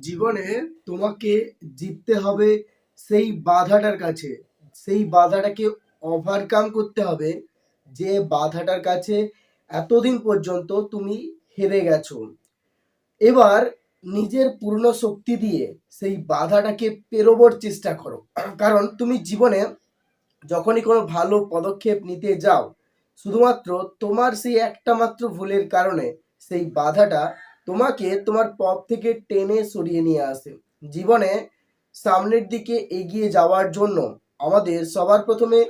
জীবনে তোমাকে জিততে হবে সেই বাধাটার কাছে। সেই বাধাটাকে ওভারকাম করতে হবে যে বাধাটার কাছে এতদিন পর্যন্ত তুমি হেরে গেছো। এবার নিজের পূর্ণ শক্তি দিয়ে সেই বাধাটাকে পেরোবার চেষ্টা করো। কারণ তুমি জীবনে যখনই কোনো ভালো পদক্ষেপ নিতে যাও, শুধুমাত্র তোমার সেই একটা মাত্র ভুলের কারণে সেই বাধাটা তোমাকে তোমার পথ থেকে টেনে সরিয়ে নিয়ে আসে। জীবনে সামনের দিকে এগিয়ে যাওয়ার জন্য আমাদের সবার প্রথমে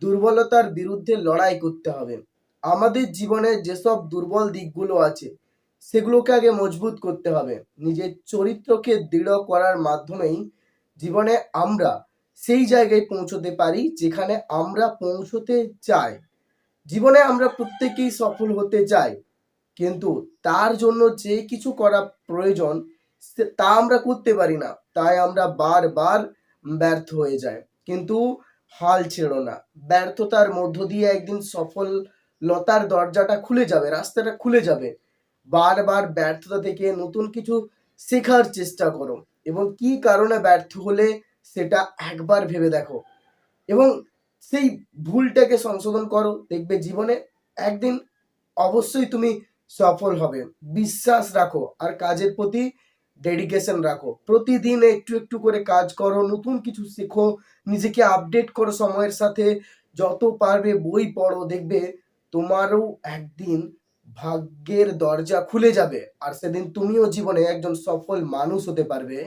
দুর্বলতার বিরুদ্ধে লড়াই করতে হবে। আমাদের জীবনে যেসব দুর্বল দিকগুলো আছে, সেগুলোকে আগে মজবুত করতে হবে। নিজের চরিত্রকে দৃঢ় করার মাধ্যমেই জীবনে আমরা সেই জায়গায় পৌঁছতে পারি যেখানে আমরা পৌঁছতে চাই। জীবনে আমরা প্রত্যেকেই সফল হতে চাই। কিন্তু তার জন্য যে কিছু করা প্রয়োজন তা আমরা করতে পারি না। তাই আমরা বারবার ব্যর্থ হয়ে যাই। কিন্তু হাল ছেড়ো না। ব্যর্থতার মধ্য দিয়ে একদিন সফলতার দরজাটা খুলে যাবে, রাস্তাটা খুলে যাবে। বারবার ব্যর্থতা থেকে নতুন কিছু শেখার চেষ্টা করো এবং কি কারণে ব্যর্থ হলে সেটা একবার ভেবে দেখো এবং সেই ভুলটাকে সংশোধন করো। দেখবে জীবনে একদিন অবশ্যই তুমি সফল হবে। বিশ্বাস রাখো আর কাজের প্রতি ডেডিকেশন রাখো। প্রতিদিন একটু একটু করে কাজ করো, নতুন কিছু শেখো, নিজেকে আপডেট করো সময়ের সাথে। যত পারবে বই পড়ো, দেখবে তোমারও একদিন ভাগ্যের দরজা খুলে যাবে। আর সেদিন তুমিও জীবনে একজন সফল মানুষ হতে পারবে।